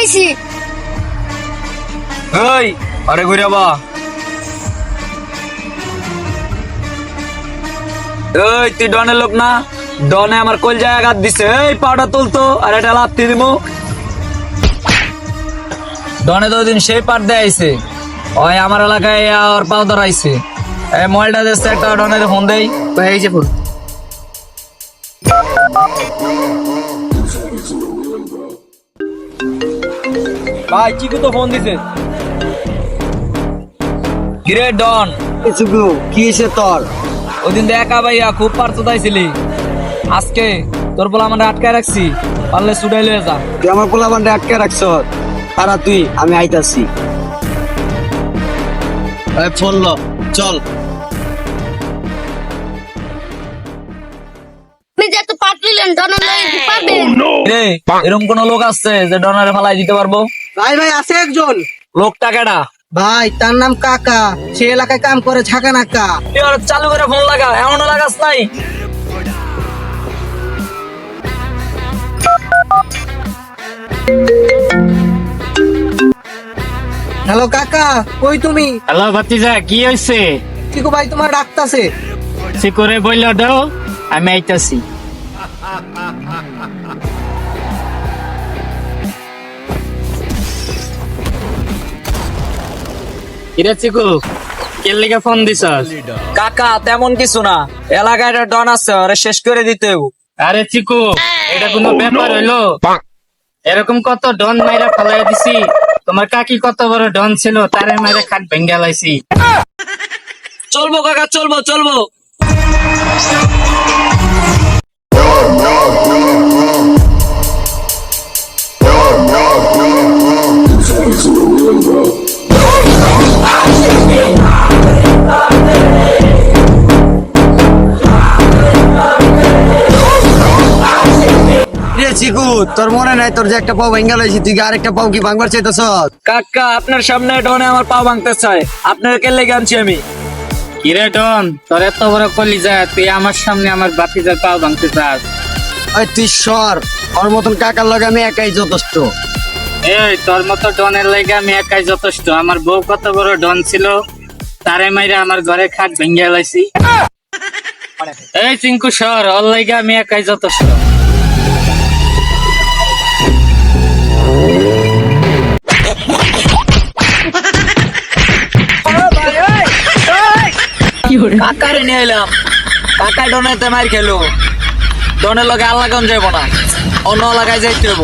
আইছি। এই আরে ঘুরে বা এই তুই ডনের লোক না ডনে আমার কল জায়গা দিছে। এই পাউডার তুলতো আর এটা লাত্তি দিমু। ডনে তো দিন সেই পাট দিয়ে আইছে। ওই আমার এলাকায় আর পাও ধরাইছে। এই মোবাইলটা দিচ্ছে একটা ডনের ফোন দেই। এই যে ফোন ভাই চিকু তো ফোন দিছে। কিরে ডন? চুকু কি এসে তোর? ওদিন তো একা ভাইয়া খুব পারতো তাইছিলি আজকে তোর বলে আমরা আটকায় রাখছি পারলে সুডাই লয়ে যা। তুই আমার পোলা বান্ডে আটকে রাখছ? তারা তুই আমি আইতাছি। ফোন ল চল। এরকম কোন লোক আছে যে ডনারে ফালাই দিতে পারব? ভাই ভাই আছে একজন। লোকটা কেডা? ভাই তার নাম কাকা। সে এলাকায় কাম করে ঝাঁকা নাকা চালু করে ফোন লাগা এমন লাগাস নাই। হ্যালো কাকা কই তুমি? হ্যালো ভাতিজা কি হয়েছে চিকু ভাই তোমার ডাকতাছে। সে করে বলল দাও আমি আইতাছি। কিরে চিকু কে লিগে ফোন দিছস? কাকা তেমন কিছু না। এলাকায় একটা ডন আছে ওরে শেষ করে দিতেও। আরে চিকু এটা কোনো ব্যাপার হইল? এরকম কত ডন মাইরা ফেলাই দিছি? তোমার কাকি কত বড় ডন ছিল তারে মাইরা খাট ভেঙ্গা লাইছি। চলবো কাকা চলবো চলবো। রে চিকু তোর মনে নাই তোর যে একটা পাও ভেঙ্গা লইছি তুই কি আরেকটা পাও কি ভাঙবার চাইতেছ কাকা আপনার সামনে ডনে আমার পা ভাঙতে চায়। আপনার কে লেগে আনছি আমি? কিরে ডন তোর এত বড় কলিজা তুই আমার সামনে আমার বাতিজার পাও ভাঙতে চাস। ওই তুই সর ওর মতন কাকার লগে আমি একাই যথেষ্ট। এই তোর মতো ডনের লাগে আমি একাই যথেষ্ট। আমার বউ কত বড় ডন ছিল তারে মাইরে আমার ঘরে খাট ভেঙ্গে লাইছি। এই চিঙ্কু সর ওর লাগে আমি একাই যথেষ্ট। কাকারে নিয়ে এলাম। কাকায় ডনেতে মার খেলো। ডনের লগে আল্লাহ গঞ্জ যাব না? অন্য এলাকায় যাইতে হব